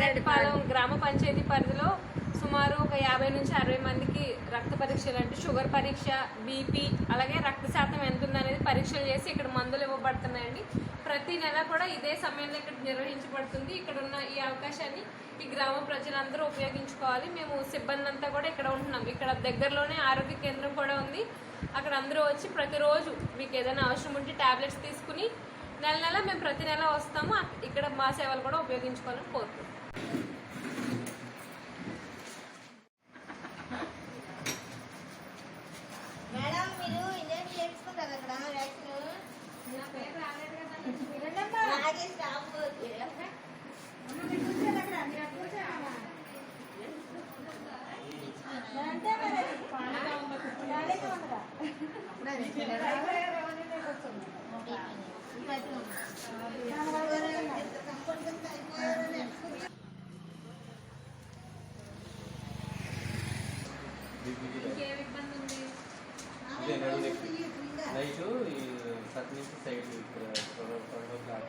రెడ్డిపాలెం గ్రామ పంచాయతీ పరిధిలో సుమారు ఒక యాభై నుంచి అరవై మందికి రక్త పరీక్షలు అంటే షుగర్ పరీక్ష బీపీ అలాగే రక్త శాతం ఎంత ఉందనేది పరీక్షలు చేసి ఇక్కడ మందులు ఇవ్వబడుతున్నాయండి. ప్రతి నెల కూడా ఇదే సమయంలో ఇక్కడ నిర్వహించబడుతుంది. ఇక్కడ ఉన్న ఈ అవకాశాన్ని ఈ గ్రామ ప్రజలందరూ ఉపయోగించుకోవాలి. మేము సిబ్బంది అంతా కూడా ఇక్కడ ఉంటున్నాం. ఇక్కడ దగ్గరలోనే ఆరోగ్య కేంద్రం కూడా ఉంది. అక్కడ అందరూ వచ్చి ప్రతిరోజు మీకు ఏదైనా అవసరం ఉంటే టాబ్లెట్స్ తీసుకుని నెల నెల మేము ప్రతి నెల వస్తాము. ఇక్కడ మా సేవలు కూడా ఉపయోగించుకోవాలని కోరుతున్నాం మేడం మీరు ఇంజక్షన్ చేయించుకుంటారు అక్కడ? వ్యాక్సిన్ నొప్పి నైట్ ఈ సత్ నుంచి సైడ్ ఇక్కడ త్వర- త్వరగా కాదు.